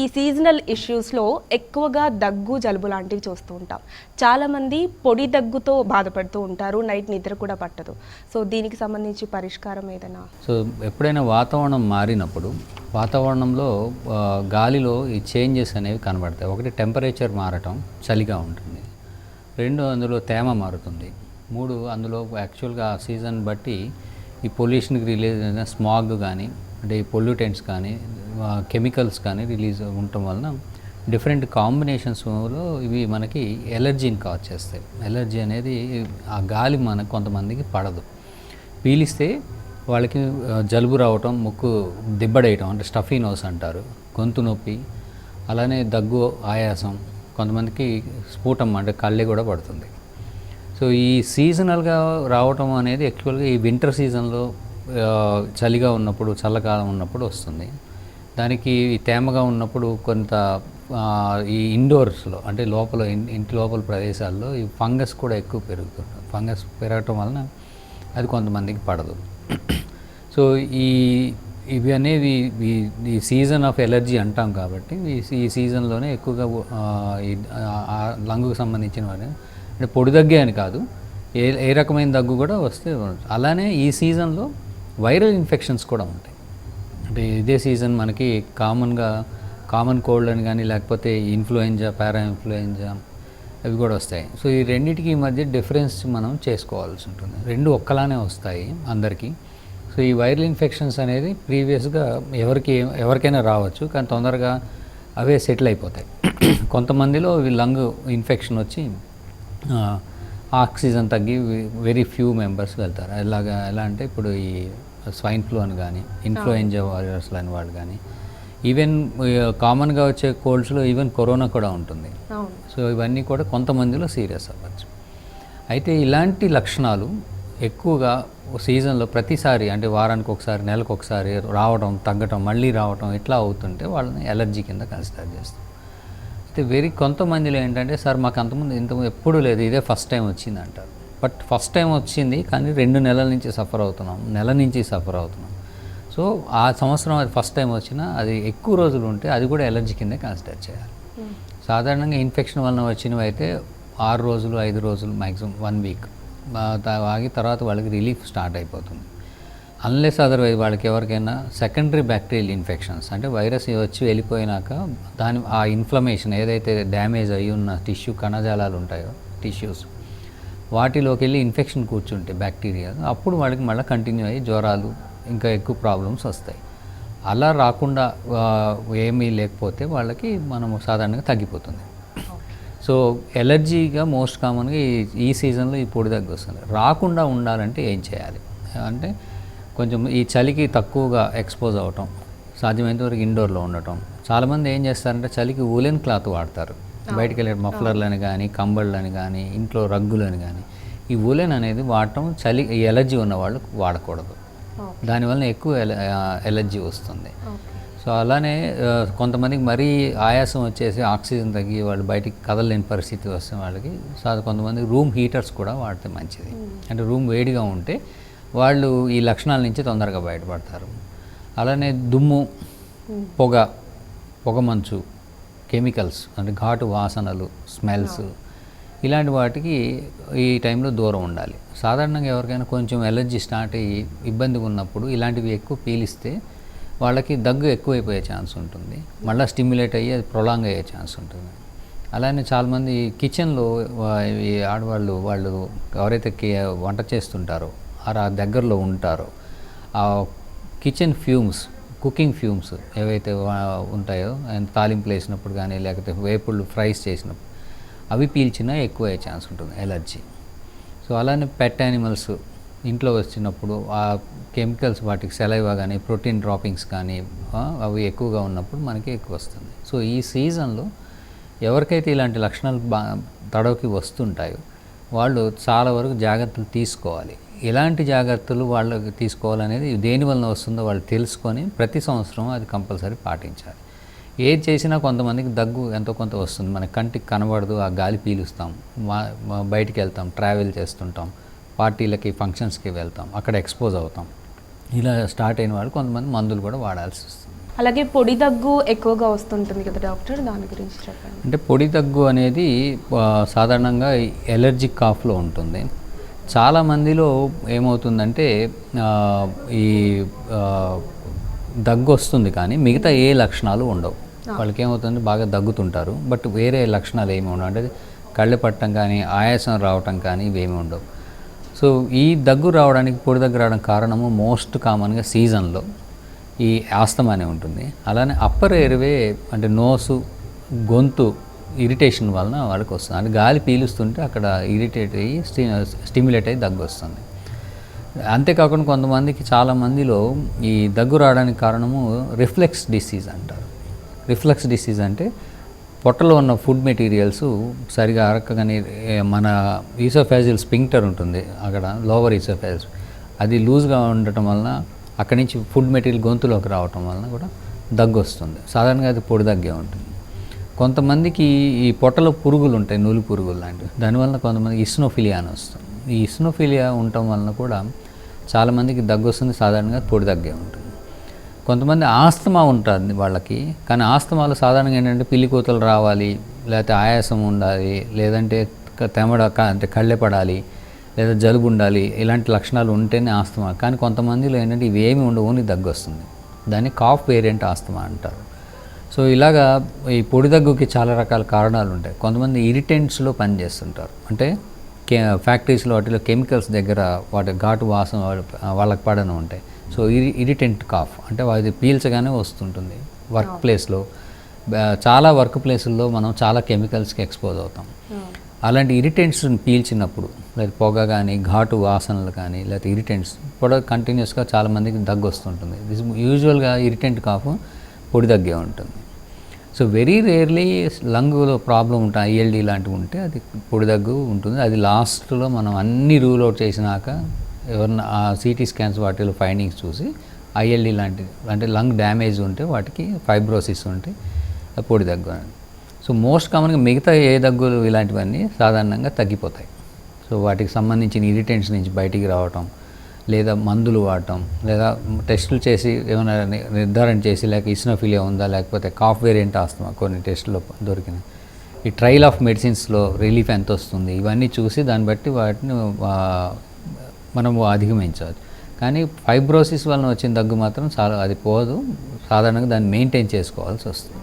ఈ సీజనల్ ఇష్యూస్లో ఎక్కువగా దగ్గు జలుబు లాంటివి చూస్తూ ఉంటాం. చాలామంది పొడి దగ్గుతో బాధపడుతూ ఉంటారు నైట్ నిద్ర కూడా పట్టదు. సో దీనికి సంబంధించి పరిష్కారం ఏదైనా? సో ఎప్పుడైనా వాతావరణం మారినప్పుడు వాతావరణంలో గాలిలో ఈ చేంజెస్ అనేవి కనబడతాయి. ఒకటి టెంపరేచర్ మారటం చలిగా ఉంటుంది. రెండు అందులో తేమ మారుతుంది. మూడు అందులో యాక్చువల్గా ఆ సీజన్ బట్టి ఈ పొల్యూషన్కి రిలీజ్ అయిన స్మాగ్ కానీ అంటే ఈ పొల్యూటెంట్స్ కానీ కెమికల్స్ కానీ రిలీజ్ ఉండటం వలన డిఫరెంట్ కాంబినేషన్స్లో ఇవి మనకి ఎలర్జీని కాజ్ చేస్తాయి. ఎలర్జీ అనేది ఆ గాలి మనకు కొంతమందికి పడదు. పీలిస్తే వాళ్ళకి జలుబు రావటం ముక్కు దిబ్బడేయటం అంటే స్టఫీ నోస్ అంటారు గొంతు నొప్పి అలానే దగ్గు ఆయాసం కొంతమందికి స్ఫూటం అంటే కళ్ళే కూడా పడుతుంది. సో ఈ సీజనల్గా రావటం అనేది యాక్చువల్గా ఈ వింటర్ సీజన్లో చలిగా ఉన్నప్పుడు చల్లకాలం ఉన్నప్పుడు వస్తుంది. దానికి తేమగా ఉన్నప్పుడు కొంత ఈ ఇండోర్స్లో అంటే లోపల ఇంటి లోపల ప్రదేశాల్లో ఈ ఫంగస్ కూడా ఎక్కువ పెరుగుతుంది ఫంగస్ పెరగటం వలన అది కొంతమందికి పడదు. సో ఈ ఇవి అనేవి ఈ- సీజన్ ఆఫ్ ఎలర్జీ అంటాం కాబట్టి ఈ సీజన్లోనే ఎక్కువగా ఈ లంగుకు సంబంధించిన వాటి అంటే పొడి దగ్గే అని కాదు ఏ ఏ రకమైన దగ్గు కూడా వస్తే అలానే ఈ సీజన్లో వైరల్ ఇన్ఫెక్షన్స్ కూడా ఉంటాయి. అంటే ఇదే సీజన్ మనకి కామన్గా కామన్ కోల్డ్ అని కానీ లేకపోతే ఇన్ఫ్లుయెంజా పారా ఇన్ఫ్లుయెంజా అవి కూడా వస్తాయి. సో ఈ రెండింటికి మధ్య డిఫరెన్స్ మనం చేసుకోవాల్సి ఉంటుంది. రెండు ఒక్కలానే వస్తాయి అందరికీ. సో ఈ వైరల్ ఇన్ఫెక్షన్స్ అనేది ప్రీవియస్గా ఎవరికి ఎవరికైనా రావచ్చు కానీ తొందరగా అవే సెటిల్ అయిపోతాయి. కొంతమందిలో లంగ్ ఇన్ఫెక్షన్ వచ్చి ఆక్సిజన్ తగ్గి వెరీ ఫ్యూ మెంబర్స్ వెళ్తారు. ఎలాగా ఎలా అంటే ఇప్పుడు ఈ స్వైన్ ఫ్లూ అని కానీ ఇన్ఫ్లుయెంజా వైరస్ అని వాళ్ళు కానీ ఈవెన్ కామన్గా వచ్చే కోల్డ్స్లో ఈవెన్ కరోనా కూడా ఉంటుంది. సో ఇవన్నీ కూడా కొంతమందిలో సీరియస్ అవ్వచ్చు. అయితే ఇలాంటి లక్షణాలు ఎక్కువగా సీజన్లో ప్రతిసారి అంటే వారానికి ఒకసారి నెలకు ఒకసారి రావడం తగ్గటం మళ్ళీ రావడం ఇట్లా అవుతుంటే వాళ్ళని ఎలర్జీ కింద కన్సిడర్ చేస్తాం. అయితే వెరీ కొంతమందిలో ఏంటంటే సార్ మాకు అంతకుముందు ఇంత ఎప్పుడు లేదు ఇదే ఫస్ట్ టైం వచ్చింది అంటారు. బట్ ఫస్ట్ టైం వచ్చింది కానీ రెండు నెలల నుంచి సఫర్ అవుతున్నాం. నెల నుంచి సఫర్ అవుతున్నాం. సో ఆ సంవత్సరం అది ఫస్ట్ టైం వచ్చినా అది ఎక్కువ రోజులు ఉంటే అది కూడా ఎలర్జీ కింద కన్సిడర్ చేయాలి. సాధారణంగా ఇన్ఫెక్షన్ వలన వచ్చినవి అయితే ఆరు రోజులు ఐదు రోజులు మ్యాక్సిమం వన్ వీక్. ఆగి తర్వాత వాళ్ళకి రిలీఫ్ స్టార్ట్ అయిపోతుంది. అన్లెస్ అదర్వైజ్ వాళ్ళకి ఎవరికైనా సెకండరీ బ్యాక్టీరియల్ ఇన్ఫెక్షన్స్ అంటే వైరస్ వచ్చి వెళ్ళిపోయినాక దాని ఆ ఇన్ఫ్లమేషన్ ఏదైతే డ్యామేజ్ అయి ఉన్న టిష్యూ కణజాలాలు ఉంటాయో టిష్యూస్ వాటిలోకి వెళ్ళి ఇన్ఫెక్షన్ కూర్చుంటే బ్యాక్టీరియా. అప్పుడు వాళ్ళకి మళ్ళీ కంటిన్యూ అయ్యి జ్వరాలు ఇంకా ఎక్కువ ప్రాబ్లమ్స్ వస్తాయి. అలా రాకుండా ఏమీ లేకపోతే వాళ్ళకి మనము సాధారణంగా తగ్గిపోతుంది. సో ఎలర్జీగా మోస్ట్ కామన్గా ఈ ఈ సీజన్లో ఈ పొడి దగ్గు వస్తుంది. రాకుండా ఉండాలంటే ఏం చేయాలి? అంటే కొంచెం ఈ చలికి తక్కువగా ఎక్స్పోజ్ అవటం సాధ్యమైనంత వరకు ఇండోర్లో ఉండటం. చాలామంది ఏం చేస్తారంటే చలికి ఊలెన్ క్లాత్ వాడతారు. బయటికి వెళ్ళే మఫ్లర్లని కానీ కంబళ్ళని కానీ ఇంట్లో రగ్గులని కానీ ఈ ఊలెన్ అనేది వాడటం చలి ఎలర్జీ ఉన్న వాళ్ళు వాడకూడదు. దానివల్ల ఎక్కువ ఎలర్జీ వస్తుంది. సో అలానే కొంతమందికి మరీ ఆయాసం వచ్చేసి ఆక్సిజన్ తగ్గి వాళ్ళు బయటికి కదలలేని పరిస్థితి వస్తే వాళ్ళకి సో అది కొంతమంది రూమ్ హీటర్స్ కూడా వాడితే మంచిది. అంటే రూమ్ వేడిగా ఉంటే వాళ్ళు ఈ లక్షణాల నుంచి తొందరగా బయటపడతారు. అలానే దుమ్ము పొగ పొగ మంచు కెమికల్స్ అంటే ఘాటు వాసనలు స్మెల్స్ ఇలాంటి వాటికి ఈ టైంలో దూరం ఉండాలి. సాధారణంగా ఎవరికైనా కొంచెం ఎలర్జీ స్టార్ట్ అయ్యి ఇబ్బందిగా ఉన్నప్పుడు ఇలాంటివి ఎక్కువ పీలిస్తే వాళ్ళకి దగ్గు ఎక్కువైపోయే ఛాన్స్ ఉంటుంది. మళ్ళీ స్టిమ్యులేట్ అయ్యి అది ప్రొలాంగ్ అయ్యే ఛాన్స్ ఉంటుంది. అలానే చాలామంది కిచెన్లో ఈ ఆడవాళ్ళు వాళ్ళు ఎవరైతే వంట చేస్తుంటారో ఆ దగ్గరలో ఉంటారో ఆ కిచెన్ ఫ్యూమ్స్ కుకింగ్ ఫ్యూమ్స్ ఏవైతే ఉంటాయో అండ్ తాలింపులు వేసినప్పుడు కానీ లేకపోతే వేపుళ్ళు ఫ్రైస్ చేసినప్పుడు అవి పీల్చినా ఎక్కువ అయ్యే ఛాన్స్ ఉంటుంది ఎలర్జీ. సో అలానే పెట్ యానిమల్స్ ఇంట్లో వచ్చినప్పుడు ఆ కెమికల్స్ వాటికి సెలైవా కానీ ప్రోటీన్ డ్రాపింగ్స్ కానీ అవి ఎక్కువగా ఉన్నప్పుడు మనకి ఎక్కువ వస్తుంది. సో ఈ సీజన్లో ఎవరికైతే ఇలాంటి లక్షణాలు బా తడవకి వస్తుంటాయో వాళ్ళు చాలా వరకు జాగ్రత్తలు తీసుకోవాలి. ఎలాంటి జాగ్రత్తలు వాళ్ళకి తీసుకోవాలనేది దేని వలన వస్తుందో వాళ్ళు తెలుసుకొని ప్రతి సంవత్సరం అది కంపల్సరీ పాటించాలి. ఏది చేసినా కొంతమందికి దగ్గు ఎంతో కొంత వస్తుంది. మన కంటికి కనబడదు ఆ గాలి పీలుస్తాం మా- బయటికి వెళ్తాం ట్రావెల్ చేస్తుంటాం పార్టీలకి ఫంక్షన్స్కి వెళ్తాం అక్కడ ఎక్స్పోజ్ అవుతాం. ఇలా స్టార్ట్ అయిన వాళ్ళు కొంతమంది మందులు కూడా వాడాల్సి వస్తుంది. అలాగే పొడి దగ్గు ఎక్కువగా వస్తుంటుంది కదా డాక్టర్? దాని గురించి చెప్పండి. అంటే పొడి దగ్గు అనేది సాధారణంగా ఎలర్జిక్ కాఫ్లో ఉంటుంది. చాలా మందిలో ఏమవుతుందంటే ఈ దగ్గు వస్తుంది కానీ మిగతా ఏ లక్షణాలు ఉండవు. వాళ్ళకి ఏమవుతుంది బాగా దగ్గుతుంటారు. బట్ వేరే లక్షణాలు ఏమి ఉండవు. అంటే కళ్ళె పట్టడం కానీ ఆయాసం రావటం కానీ ఇవేమి ఉండవు. సో ఈ దగ్గు రావడానికి పొడి దగ్గు రావడానికి కారణము మోస్ట్ కామన్గా సీజన్లో ఈ ఆస్తమా అనే ఉంటుంది. అలానే అప్పర్ ఎయిర్వే అంటే నోసు గొంతు ఇరిటేషన్ వలన వాళ్ళకి వస్తుంది. అంటే గాలి పీలుస్తుంటే అక్కడ ఇరిటేట్ అయ్యి స్టి స్టిమ్యులేట్ అయ్యి దగ్గు వస్తుంది. అంతేకాకుండా కొంతమందికి చాలా మందిలో ఈ దగ్గు రావడానికి కారణము రిఫ్లెక్స్ డిసీజ్ అంటారు. రిఫ్లెక్స్ డిసీజ్ అంటే పొట్టలో ఉన్న ఫుడ్ మెటీరియల్స్ సరిగా అరక్కగానే మన ఈసోఫాజిల్ స్పింక్టర్ ఉంటుంది అక్కడ లోవర్ ఈసోఫాజిల్. అది లూజ్గా ఉండటం వలన అక్కడి నుంచి ఫుడ్ మెటీరియల్ గొంతులోకి రావటం వలన కూడా దగ్గు వస్తుంది సాధారణంగా అది పొడి దగ్గే ఉంటుంది. కొంతమందికి ఈ పొట్టలో పురుగులు ఉంటాయి నూలు పురుగులు లాంటివి. దానివల్ల కొంతమంది ఇస్నోఫిలియా అని వస్తుంది. ఈ ఇస్నోఫిలియా ఉండటం వలన కూడా చాలామందికి దగ్గు వస్తుంది సాధారణంగా పొడి దగ్గే ఉంటుంది. కొంతమంది ఆస్తమా ఉంటుంది వాళ్ళకి కానీ ఆస్తమాలు సాధారణంగా ఏంటంటే పిల్లి కూతలు రావాలి లేకపోతే ఆయాసం ఉండాలి లేదంటే తెమడ క- అంటే కళ్ళెపడాలి పడాలి లేదా జలుబు ఉండాలి ఇలాంటి లక్షణాలు ఉంటేనే ఆస్తమా. కానీ కొంతమందిలో ఏంటంటే ఇవేమి ఉండవు ఓన్లీ దగ్గు వస్తుంది దాన్ని కాఫ్ వేరియంట్ ఆస్తమా అంటారు. సో ఇలాగా ఈ పొడి దగ్గుకి చాలా రకాల కారణాలు ఉంటాయి కొంతమంది ఇరిటెంట్స్లో పనిచేస్తుంటారు. అంటే కే ఫ్యాక్టరీస్లో వాటిలో కెమికల్స్ దగ్గర వాటి ఘాటు వాసన వాళ్ళ- వాళ్ళకి పడను ఉంటాయి. సో ఇరి ఇరిటెంట్ కాఫ్ అంటే అది పీల్చగానే వస్తుంటుంది వర్క్ ప్లేస్లో. చాలా వర్క్ ప్లేసుల్లో మనం చాలా కెమికల్స్కి ఎక్స్పోజ్ అవుతాం. అలాంటి ఇరిటెంట్స్ పీల్చినప్పుడు లేదా పొగ కానీ ఘాటు వాసనలు కానీ లేకపోతే ఇరిటెంట్స్ కూడా కంటిన్యూస్గా చాలామందికి దగ్గు వస్తుంటుంది. దిస్ యూజువల్గా ఇరిటెంట్ కాఫ్ పొడి దగ్గే ఉంటుంది. సో వెరీ రేర్లీ లంగ్లో ప్రాబ్లం ఉంటుంది ఐఎల్డి లాంటివి ఉంటే అది పొడి దగ్గు ఉంటుంది. అది లాస్ట్లో మనం అన్ని రూల్ అవుట్ చేసినాక ఎవరన్నా ఆ సిటీ స్కాన్స్ వాటిలో ఫైండింగ్స్ చూసి ఐఎల్డి లాంటివి అంటే లంగ్ డ్యామేజ్ ఉంటే వాటికి ఫైబ్రోసిస్ ఉంటే పొడి దగ్గు. అని సో మోస్ట్ కామన్గా మిగతా ఏ దగ్గులు ఇలాంటివన్నీ సాధారణంగా తగ్గిపోతాయి. సో వాటికి సంబంధించిన ఇరిటెంట్స్ నుంచి బయటికి రావటం లేదా మందులు వాడటం లేదా టెస్టులు చేసి ఏమైనా నిర్ధారణ చేసి లేక ఇస్నోఫిలియా ఉందా లేకపోతే కాఫ్ వేరియంట్ ఆస్తమా కొన్ని టెస్టులో దొరికిన. ఈ ట్రయల్ ఆఫ్ మెడిసిన్స్లో రిలీఫ్ ఎంత వస్తుంది? ఇవన్నీ చూసి దాన్ని బట్టి వాటిని మనం మనము అధిగమించవచ్చు కానీ ఫైబ్రోసిస్ వలన వచ్చిన దగ్గు మాత్రం చాలా అది పోదు. సాధారణంగా దాన్ని మెయింటైన్ చేసుకోవాల్సి వస్తుంది.